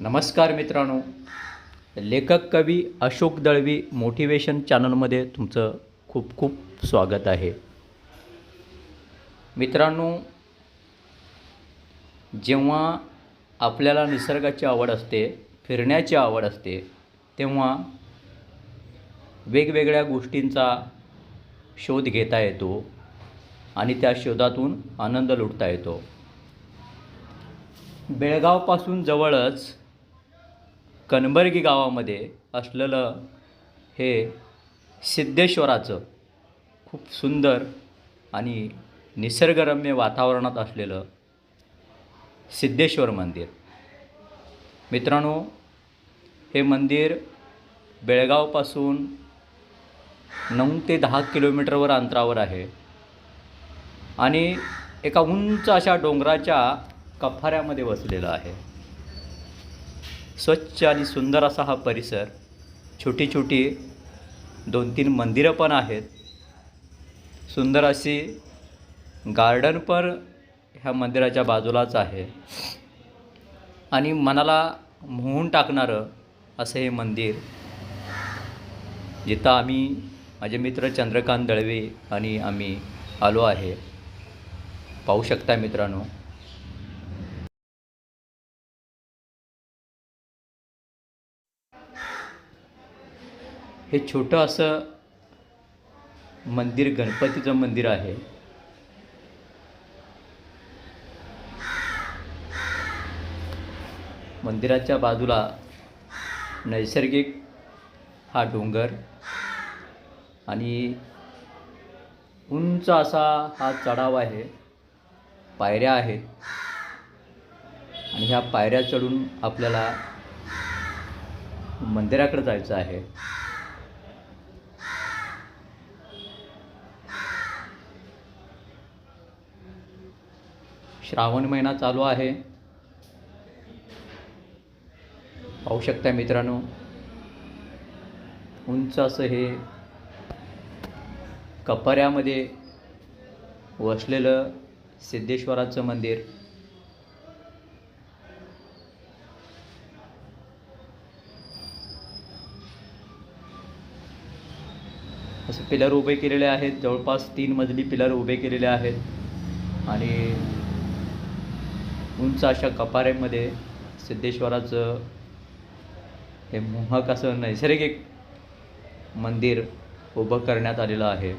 नमस्कार मित्रांनो. लेखक कवी अशोक दळवी मोटिवेशन चॅनलमध्ये तुमचं खूप खूप स्वागत आहे. मित्रांनो जेव्हा आपल्याला निसर्गाची आवड असते फिरण्याची आवड असते तेव्हा वेगवेगळ्या गोष्टींचा शोध घेता येतो आणि त्या शोधातून आनंद लुटता येतो. बेळगावपासून जवळच कनबर्गी गावामध्ये असलेलं हे सिद्धेश्वराचं खूप सुंदर आणि निसर्गरम्य वातावरणात असलेलं सिद्धेश्वर मंदिर. मित्रांनो हे मंदिर बेळगावपासून नऊ ते दहा किलोमीटरवर अंतरावर आहे आणि एका उंच अशा डोंगराच्या कफाऱ्यामध्ये वसलेलं आहे. स्वच्छ आणि सुंदर असा हा परिसर छोटी छोटी दोन तीन मंदिरं पण आहेत. सुंदर अशी गार्डन पण ह्या मंदिराच्या बाजूलाच आहे. आणि मनाला मोहून टाकणारं असं हे मंदिर जिथं आम्ही माझे मित्र चंद्रकांत दळवे आणि आम्ही आलो आहे. पाहू शकता मित्रांनो. हे छोटं असं मंदिर गणपतीचं मंदिर आहे. मंदिराच्या बाजूला नैसर्गिक हा डोंगर आणि उंच असा हा चढाव आहे. पायऱ्या आहेत आणि ह्या पायऱ्या चढून आपल्याला मंदिराकडे जायचं आहे. श्रावण महिना चालू आहे. पाहू शकता मित्रांनो. उंच असं हे कपाऱ्यामध्ये वसलेलं सिद्धेश्वराचं मंदिर. असे पिलर उभे केलेले आहेत. जवळपास तीन मजली पिलर उभे केलेले आहेत. आणि उंच अशा कपाऱ्यामध्ये सिद्धेश्वराचं हे मोहक असं नैसर्गिक मंदिर उभं करण्यात आलेलं आहे.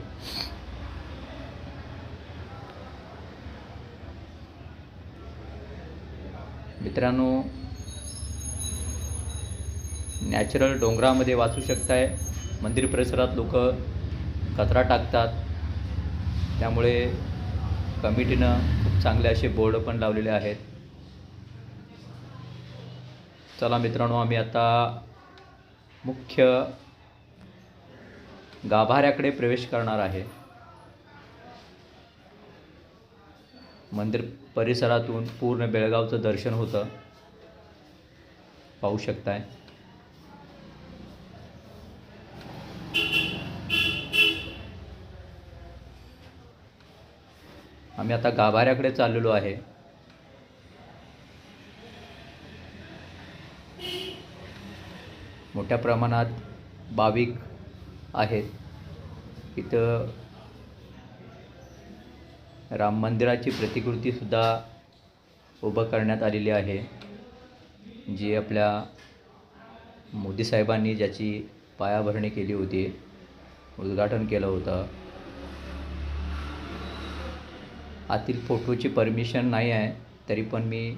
मित्रांनो नॅचरल डोंगरामध्ये वाचू शकताय. मंदिर परिसरात लोक कचरा टाकतात. त्यामुळे कमिटीनं खूप चांगले असे बोर्ड पण लावलेले आहेत. चला मित्रांनो आम्ही आता मुख्य गाभाऱ्याकडे प्रवेश करणार आहे. मंदिर परिसरातून पूर्ण बेळगावचं दर्शन होतं. पाहू शकताय. आम्ही आता गाभाऱ्याकडे चाललेलो आहे. मोठ्या प्रमाणात भाविक आहेत. इथं राम मंदिराची प्रतिकृतीसुद्धा उभं करण्यात आलेली आहे. जी आपल्या मोदी साहेबांनी ज्याची पायाभरणी केली होती उद्घाटन केलं होतं. आतील फोटोची परमिशन नाही आहे तरी पण मी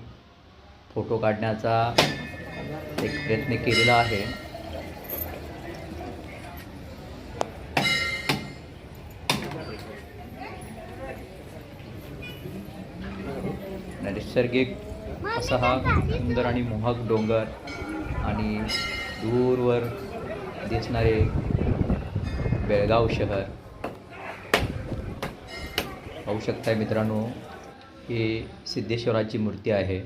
फोटो काढण्याचा एक प्रयत्न केलेला आहे. नैसर्गिक असा हा सुंदर आणि मोहक डोंगर आणि दूरवर दिसणारे बेळगाव शहर. पाहू शकताय मित्रांनो ही सिद्धेश्वराची मूर्ती आहे.